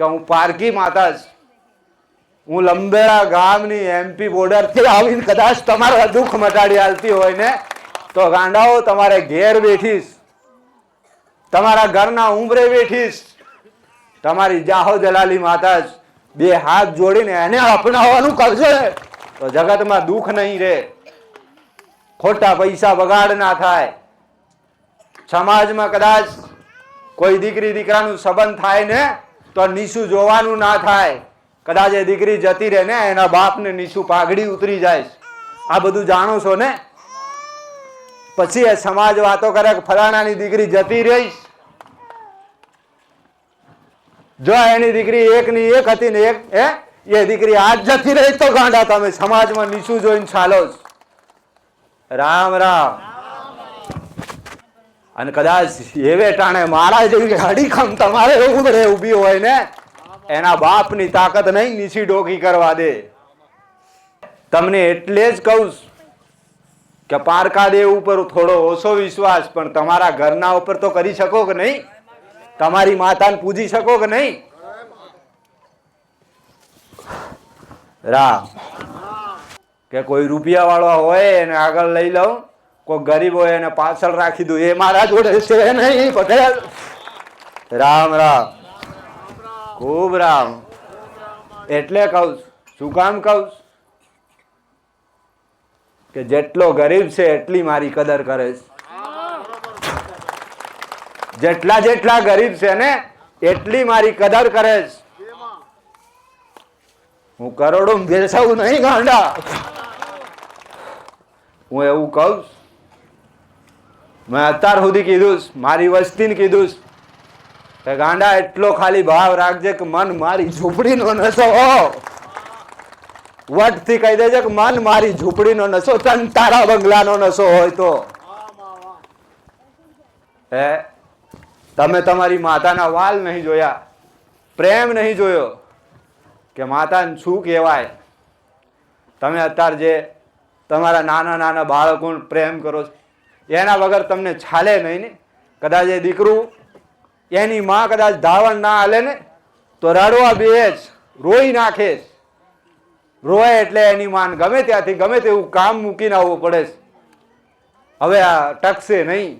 કે હું પારકી માતા જ હું લંબેડા ગામની એમપી બોર્ડરથી આવીને કદાચ તમારા દુઃખ મટાડી હાલતી હોય ને, તો ગાંડાઓ, તમારે ઘેર બેઠીશ. તમારા ઘરના ઉંબરે બેઠીશ. તમારી જાહો જલાલી માતા જ બે હાથ જોડીને એને અપનાવવાનું કરશે તો જગતમાં દુઃખ નહીં રહે ખોટા પૈસા બગાડ ના થાય. સમાજમાં કદાચ કોઈ દીકરી દીકરાનું સંબંધ થાય ને તો નીસું જોવાનું ના થાય. કદાચ એ દીકરી જતી રહે ને, એના બાપને નીસું પાઘડી ઉતરી જાય આ બધું જાણો છો ને? પછી એ સમાજ વાતો કરે કે ફલાણાની દીકરી જતી રહી. જો એની દીકરી એક ની એક હતી ને એક, હે? એ દીકરી આજ જતી રહી તો ગાંડા તમે સમાજમાં નીચું જોઈને ચાલો. રામ રામ. અને કદાચ એવે ટાણે મારા જેવી હડીખમ તમારે ઉભરે ઊભી હોય ને, એના બાપની તાકાત નહીં નીચી ડોકી કરવા દે. તમને એટલે જ કહું કે પારકા દેવ ઉપર થોડો ઓછો વિશ્વાસ, પણ તમારા ઘરના ઉપર તો કરી શકો કે નહીં? તમારી માતાને પૂજી શકો કે નહીં? રામ. કે કોઈ રૂપિયા વાળો હોય એને આગળ લઈ લઉં? કોઈ ગરીબ હોય એને પાછળ રાખી દઉં, એ મારા જોડે છે નહીં પટેલ રામ રામ. ખૂબ રામ. એટલે કહું શું કામ કહું કે જેટલો ગરીબ છે, એટલી મારી કદર કરે છે. જેટલા જેટલા ગરીબ છે ને, એટલી મારી કદર કરે છે. હું કરોડો ભેસાવું નહીં, ગાંડા. હું એવું કહું. મેં અત્યાર સુધી કીધું મારી વસ્તીને કીધું કે ગાંડા, એટલો ખાલી ભાવ રાખજે કે મન મારી ઝૂંપડીનો નશો વટથી કહી દેજે કે મન મારી ઝૂંપડીનો નશો, તન તારા બંગલાનો નશો હોય તો. હે, તમે તમારી માતાના વાલ નહીં જોયા, પ્રેમ નહીં જોયો, કે માતાને શું કહેવાય? તમે અત્યારે જે તમારા નાના નાના બાળકોને પ્રેમ કરો છો એના વગર તમને ચાલે નહીં ને કદાચ એ દીકરું એની માં કદાચ ધાવણ ના હાલે ને, તો રડવા જ રોઈ નાખે. રોય એટલે એની માન ગમે ત્યાંથી ગમે તેવું કામ મૂકીને આવવું પડે. હવે આ ટકશે નહીં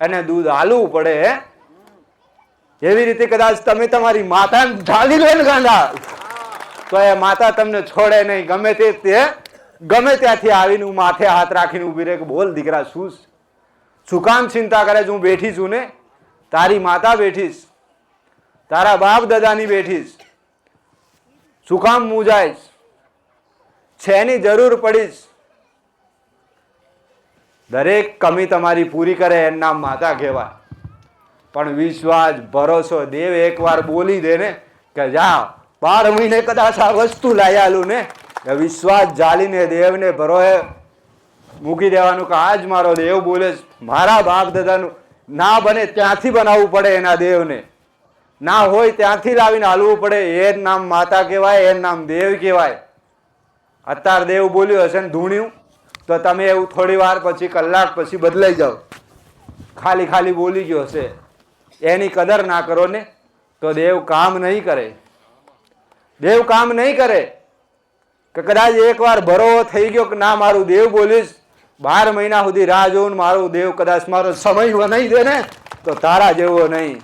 એને દૂધ હાલવું પડે, હે એવી રીતે કદાચ તમે તમારી માતાને ઢાલી લે ગાંડા તો એ માતા તમને છોડે નહીં, ગમે તે ગમે ત્યાંથી આવીને હું માથે હાથ રાખીને ઊભી રહે કે બોલ, દીકરા, શું શું કામ ચિંતા કરે છે? હું બેઠી છું ને? તારી માતા બેઠીશ. તારા બાપ દાદાની બેઠીશ. શું કામ મૂંઝાઈશ? છેની જરૂર પડીશ? દરેક કમી તમારી પૂરી કરે એનું માતા કહેવાય. પણ વિશ્વાસ, ભરોસો, દેવ એકવાર બોલી દે ને કે જા, બાર મહિને કદાચ આ વસ્તુ લાયાલું ને. વિશ્વાસ જાળીને દેવને ભરોએ મૂકી દેવાનું કે આજ મારો દેવ બોલે મારા બાપ દાદાનું ના બને ત્યાંથી બનાવવું પડે એના દેવને. ના હોય ત્યાંથી લાવીને હાલવું પડે. એ જ નામ માતા કહેવાય એ નામ દેવ કહેવાય. અત્યાર દેવ બોલ્યું હશે ને ધૂણ્યું, તો તમે એવું થોડી વાર પછી, કલાક પછી બદલાઈ જાઓ. ખાલી ખાલી બોલી ગયો હશે. એની કદર ના કરો ને, તો દેવ કામ નહીં કરે. દેવ કામ નહીં કરે. કે કદાચ એકવાર ભરો થઈ ગયો કે ના, મારું દેવ બોલીશ, બાર મહિના સુધી રાહ જોઉં મારું દેવ કદાચ મારો સમય બનાવી દે ને, તો તારા જેવો નહીં.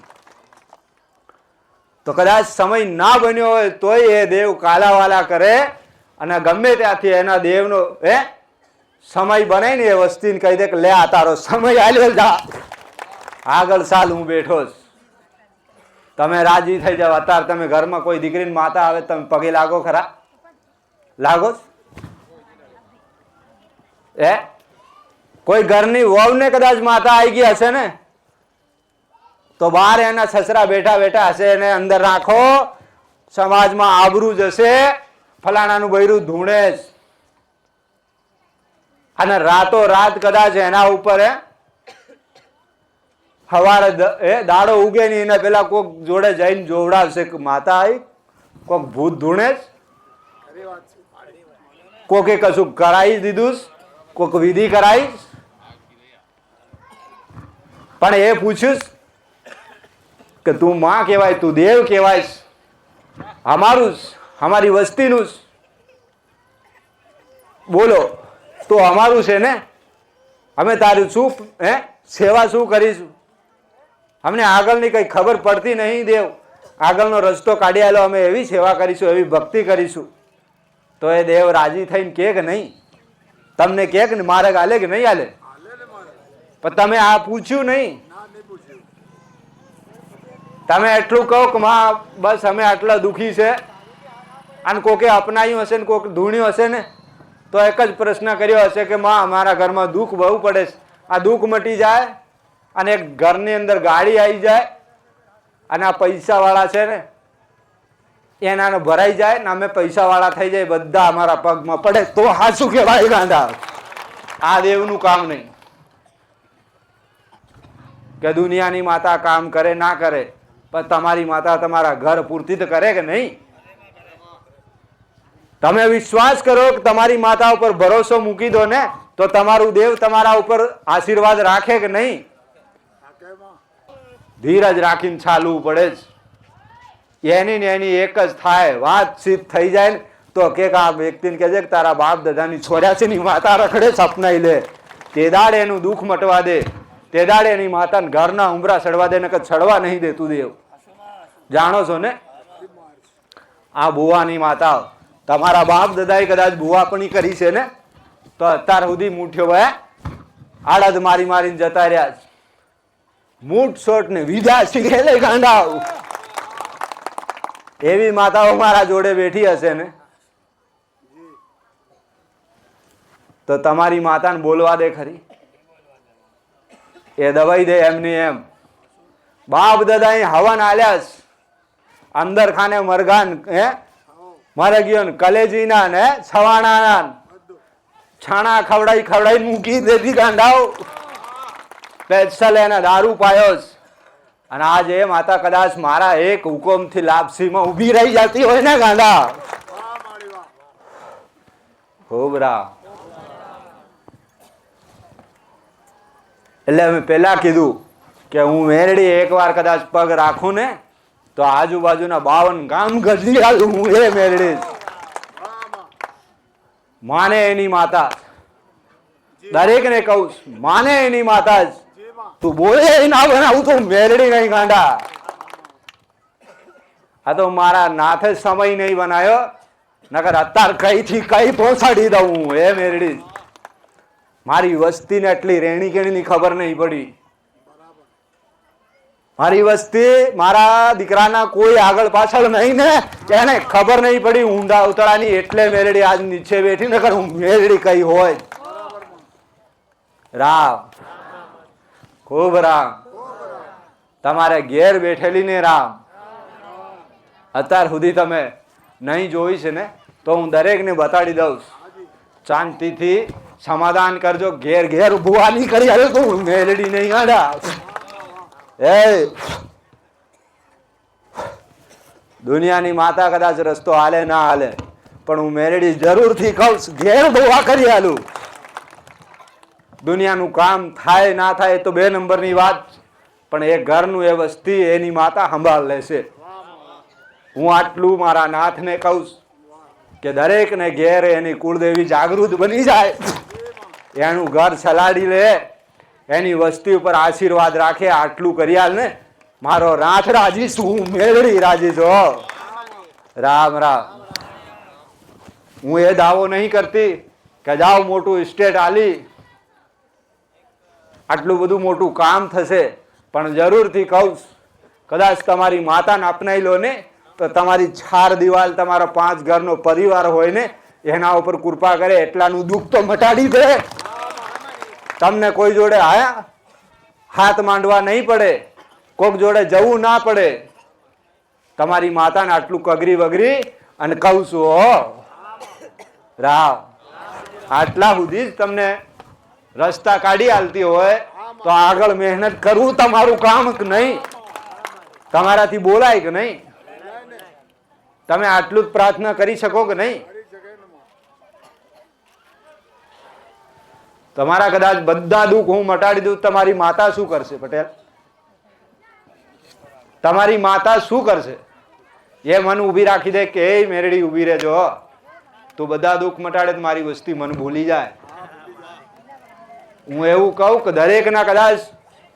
તો કદાચ સમય ના બન્યો હોય તોય એ દેવ કાલાવાલા કરે અને ગમે ત્યાંથી એના દેવનો, હે, સમય બને ને એ વસ્તીને કહી દે કે, લે, આ તારો સમય આલ્યો જા. આગળ સાલ હું બેઠો છું તમે રાજી થઈ જાવ અત્યારે તમે ઘરમાં કોઈ દીકરીની માતા આવે તમે પગે લાગો ખરા. લાગો? એ કોઈ ઘરની વહુને કદાચ માતા આવી ગઈ હશે ને? તો બહાર એના સસરા બેઠા બેઠા હશે એને અંદર રાખો, સમાજમાં આબરૂ જશે, ફલાણાનું બૈરું ધૂણે જ. અને રાતો રાત કદાચ એના ઉપર, હે? સવારે એ દાડો ઉગે નહીં, એને પેલા કોક જોડે જઈને જોવડાવશે માતા આવી કોક ભૂત ધૂણે જ. કોકે કશું કરાવી દીધું કોક વિધિ કરાવી પણ એ પૂછ્યું કે તું માં કહેવાય, તું દેવ કહેવાય અમારું અમારી વસ્તીનું બોલો, તો અમારું છે ને? અમે તારું શું, હે? સેવા શું કરીશું? અમને આગળની કંઈ ખબર પડતી નહીં, દેવ. આગળનો રસ્તો કાઢી આવેલો અમે એવી સેવા કરીશું, એવી ભક્તિ કરીશું. તો એ દેવ રાજી થઈને કે કે નહીં? તમને કે કે મારે હાલે કે નહીં હાલે? પણ તમે આ પૂછ્યું નહીં. તમે એટલું કહો કે માં, બસ અમે આટલા દુઃખી છે. અને કોકે અપનાયું હશે ને કોક ધૂણ્યું હશે ને? તો એક જ પ્રશ્ન કર્યો હશે કે માં, અમારા ઘરમાં દુઃખ બહુ પડે છે. આ દુઃખ મટી જાય અને એક ઘરની અંદર ગાડી આવી જાય અને આ પૈસાવાળા છે ને એનાનો ભરાઈ જાય ને અમે પૈસાવાળા થઈ જાય, બધા અમારા પગમાં પડે. તો હાસું કહેવાય ગાંધા? આ દેવનું કામ નહીં. કે દુનિયાની માતા કામ કરે, ના કરે, પણ તમારી માતા તમારા ઘર પૂરતી તો કરે કે નહીં? તમે વિશ્વાસ કરો કે તમારી માતા ઉપર ભરોસો મૂકી દો ને, તો તમારું દેવ તમારા ઉપર આશીર્વાદ રાખે કે નહીં? ધીરજ રાખીને ચાલવું પડે જ. એની ને એની એક જ થાય, વાતચીત થઈ જાય ને, તો કે આ વ્યક્તિને કહે છે કે તારા બાપ દાદાની છોર્યાસીની માતા રખડે સપનાઈ લે. તે દાડે એનું દુઃખ મટવા દે. તે દાડે એની માતાને ઘરના ઉમરા ચડવા દે ને કે ચડવા નહીં દેતું દેવ. જાણો છો ને? આ બુવાની માતા, તમારા બાપ દાદાએ કદાચ બુવાપણી કરી છે ને, તો અત્યાર સુધી મૂઠ્યો ભાઈ આડદ મારી મારીને જતા રહ્યા મૂઠ શોટ ને વિધા શીખે લે ગાંડા એવી માતાઓ મારા જોડે બેઠી હશે ને? તો તમારી માતાને બોલવા દે ખરી. એ દવાઈ દે એમની એમ. બાપ દાદા હવન આલ્યા અંદર ખાને મરઘાન, હે? મરગ્યો ને કલેજીના ને છવાણાના છાણા ખવડાઈ ખવડાઈ મૂકી દેતી ગાંડાઓ. પેસલ એને દારૂ પાયો. અને આજ માતા કદાચ મારા એક હુકમથી લાપસીમાં ઊભી રહી જતી હોય ને ગાંડા. ખૂબ રા એટલે અમે પેલા કીધું કે હું મેરડી એકવાર કદાચ પગ રાખું ને તો આજુબાજુના બાવન ગામ ગજી આલું હું એ મેરડી. માને એની માતા દરેકને કહું છું, માને એની માતા જ. તું બોલે ના બનાવું તો મેરડી નહીં ગાંડા. આ તો મારા નાથે સમય નહીં બનાવ્યો નકર અત્યાર કઈથી કઈ પહોંચાડી દઉં એ મેરડી મારી વસ્તીને એટલી રેણી કેણીની ખબર નહીં પડી. મારી વસ્તી મારા દીકરાના કોઈ આગળ પાછળ નહીં ને, એને ખબર નહીં પડી ઊંડા ઉતળાની એટલે મેરડી આજ નીચે બેઠી, નકર હું મેરડી કઈ હોય. રામ. ખૂબ રામ. તમારે ઘેર બેઠેલી ને રામ. અત્યાર સુધી તમે નહીં જોઈ છે ને, તો હું દરેકને બતાડી દઉં શાંતિથી સમાધાન કરજો. ઘેર ઘેર ભૂવા નહીં કરી આવ્યો તો મેલડી નહીં આડા એ! દુનિયાની માતા કદાચ રસ્તો હાલે ના હાલે, પણ હું મેલડી જરૂરથી કહું ઘેર ભૂવા કરી આલું. દુનિયાનું કામ થાય, ના થાય તો બે નંબરની વાત પણ એ ઘરનું એ વસ્તી એની માતા સંભાળ લેશે હું આટલું મારા નાથને કહું કે દરેકને ઘેર એની કુળદેવી જાગૃત બની જાય. એનું ઘર સલાડી લે. એની વસ્તી ઉપર આશીર્વાદ રાખે. આટલું કરિયાલ ને મારો રાથ રાજી શું મેળવી રાજી છો. રામ રામ. હું એ દાવો નહીં કરતી કે જાઓ મોટું સ્ટેટ આલી. આટલું બધું મોટું કામ થશે, પણ જરૂરથી કહું કદાચ તમારી માતાને અપનાવી લો ને, તો તમારી ચાર દિવાલ, તમારો પાંચ ઘરનો પરિવાર હોય ને, એના ઉપર કૃપા કરે, એટલાનું દુઃખ તો મટાડી દે. તમને કોઈ જોડે આયા? હાથ માંડવા નહીં પડે, કોક જોડે જવું ના પડે. તમારી માતાને આટલું કગરી વગરી, અને કહું છું હો રામ આટલા સુધી જ તમને રસ્તા કાઢી આલતી હોય તો આગળ મહેનત કરવું તમારું કામ કે નહીં? તમારાથી બોલાય કે નહીં? તમે આટલું જ પ્રાર્થના કરી શકો કે નહીં? તમારા કદાચ બધા દુઃખ હું મટાડી દઉં, તમારી માતા શું કરશે, પટેલ? તમારી માતા શું કરશે? એ મન ઊભી રાખી દે કે મેરડી, ઊભી રહેજો. તું બધા દુઃખ મટાડે તો મારી વસ્તી મન ભૂલી જાય. હું એવું કહું કે દરેકના કદાચ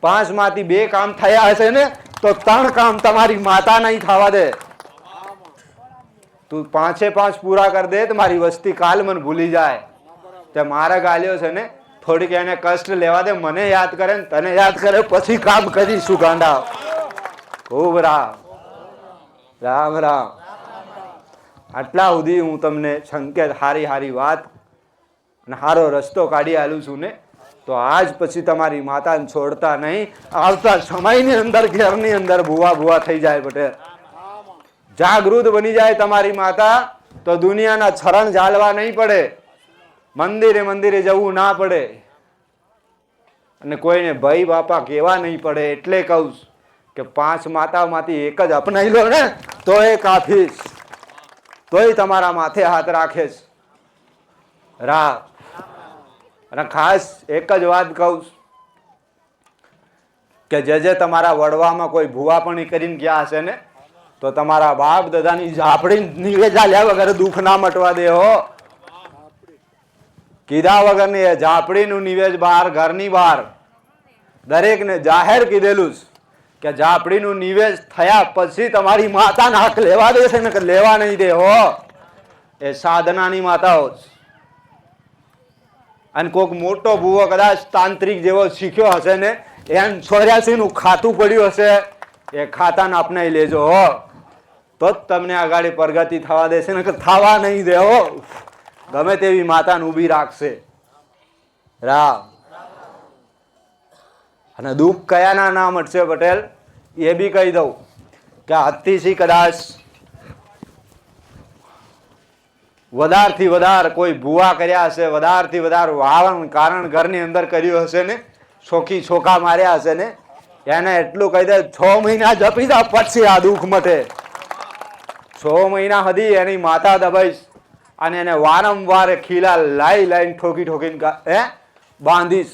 પાંચમાંથી બે કામ થયા હશે ને, તો ત્રણ કામ તમારી માતા નહીં થવા દે. તું પાંચે પાંચ પૂરા કરી દે તો મારી વસ્તી કાલ મને ભૂલી જાય. તે મારા ગાલ્યો છે ને, થોડીક એને કષ્ટ લેવા દે, મને યાદ કરે ને તને યાદ કરે, પછી કામ કરીશું ગાંડા. ખૂબ રામ. રામ રામ. આટલા સુધી હું તમને સંકેત, હારી હારી વાત અને હારો રસ્તો કાઢી આલું છું ને તો આજ પછી તમારી માતાને છોડતા નહીં. આવતા સમયની અંદર, ઘેરની અંદર ભૂવા ભૂવા થઈ જાય પટેલ. જાગૃત બની જાય તમારી માતા. તો દુનિયાના છરણ ઝાલવા નહીં પડે. મંદિરે મંદિરે જવું ના પડે. અને કોઈને ભાઈ બાપા કહેવા નહીં પડે. એટલે કહું કે પાંચ માતામાંથી એક જ અપનાવી લો ને તો એ કાફી તોય તમારા માથે હાથ રાખે છે. રા અને ખાસ એક જ વાત કહું કે જે જે તમારા વડવામાં કોઈ ભૂવાપણી કરીને ગયા હશે ને, તો તમારા બાપ દાદાની ઝાપડી નિવેજા લ્યા વગર દુઃખ ના મટવા દે હો. કીધા વગરની એ ઝાપડીનું નિવેજ બહાર ઘરની બહાર દરેકને જાહેર કીધેલું કે ઝાપડીનું નિવેશ થયા પછી તમારી માતાના હક લેવા દે છે ને કે લેવા નહીં દે હો. એ સાધનાની માતાઓ છે અને કોઈક મોટો ભૂવો કદાચ તાંત્રિક જેવો શીખ્યો હશે ને, એમ ચોર્યાસી નું ખાતું પડ્યું હશે, એ ખાતાને અપનાવી લેજો હો. તો જ તમને આગળ પ્રગતિ થવા દેશે ને કે થવા નહીં દે હો. ગમે તેવી માતાને ઊભી રાખશે. રામ. અને દુઃખ કયાના નામ હટશે પટેલ? એ બી કહી દઉં કે અતિશી કદાચ વધારથી વધાર કોઈ ભૂવા કર્યા હશે, વધારથી વધારે વાવણ કારણ ઘરની અંદર કર્યું હશે ને છોકી છોકા માર્યા હશે ને, એને એટલું કહી દે, છ મહિના જપી દા, પછી આ દુઃખ મટે. છ મહિના હતી એની માતા દબાઈશ અને એને વારંવાર ખીલા લાઈ લાઈને ઠોકી ઠોકીને હે? બાંધીશ.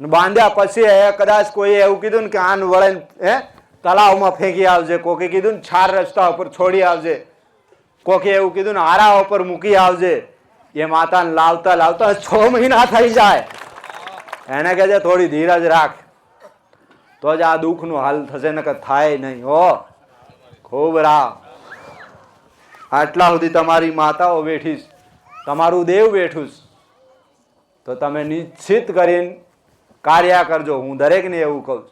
બાંધ્યા પછી એ કદાચ કોઈ એવું કીધું ને કે આન વળે હે? તળાવમાં ફેંકી આવજે, કોકે કીધું ને ચાર રસ્તા ઉપર છોડી આવજે. કોકે એવું કીધું ને આરા ઉપર મૂકી આવજે. એ માતાને લાવતા લાવતા છ મહિના થઈ જાય. એને કહે છે, થોડી ધીરજ રાખ. તો જ આ દુઃખનું હાલ થશે ને કે થાય નહીં, હો. ખૂબ રાહ આટલા સુધી તમારી માતાઓ બેઠીશ તમારું દેવ બેઠું તો તમે નિશ્ચિત કરીને કાર્ય કરજો. હું દરેકને એવું કહું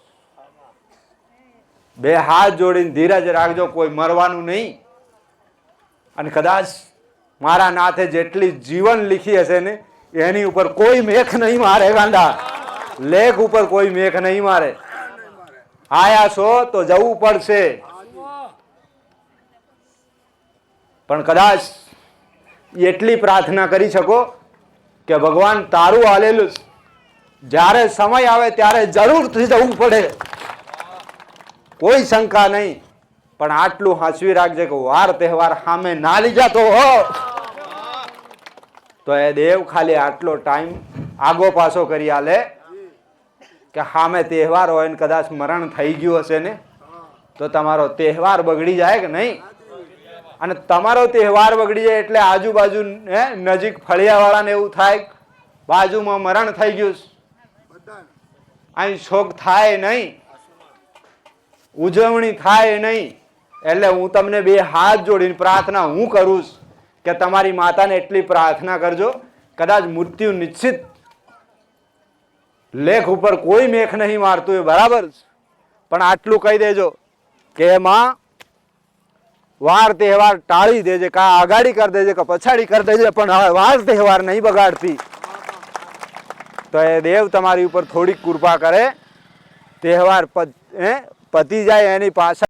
બે હાથ જોડીને ધીરજ રાખજો, કોઈ મરવાનું નહીં. અને કદાચ મારા નાથે જેટલી જીવન લીખી હશે ને, એની ઉપર કોઈ મેખ નહીં મારે ગાંડા લેખ ઉપર કોઈ મેખ નહીં મારે. આયા છો તો જવું પડશે. પણ કદાચ એટલી પ્રાર્થના કરી શકો કે ભગવાન તારું હાલેલું જ્યારે સમય આવે ત્યારે જરૂરથી જવું પડે. કોઈ શંકા નહીં. પણ આટલું હાંસવી રાખજે કે વાર તહેવાર સામે ના લીધા તો હો. તો એ દેવ ખાલી આટલો ટાઈમ આગો પાછો કરી આલે કે સામે તહેવાર હોય ને કદાચ મરણ થઈ ગયું હશે ને, તો તમારો તહેવાર બગડી જાય કે નહીં? અને તમારો તહેવાર બગડી જાય એટલે આજુબાજુ નજીક ફળિયાવાળાને એવું થાય બાજુમાં મરણ થઈ ગયું અહીં શોક થાય નહીં. ઉજવણી થાય નહીં. એટલે હું તમને બે હાથ જોડીને પ્રાર્થના હું કરું કે તમારી માતાને એટલી પ્રાર્થના કરજો. કદાચ મૃત્યુ નિશ્ચિત લેખ ઉપર કોઈ મેખ નહીં મારતું એ બરાબર પણ આટલું કહી દેજો કે એમાં વાર તહેવાર ટાળી દેજે, કા આગાડી કરી દેજે, કે પછાડી કરી દેજે, પણ વાર તહેવાર નહીં બગાડતી. તો એ દેવ તમારી ઉપર થોડીક કૃપા કરે. તહેવાર પતી જાય એની પાછળ.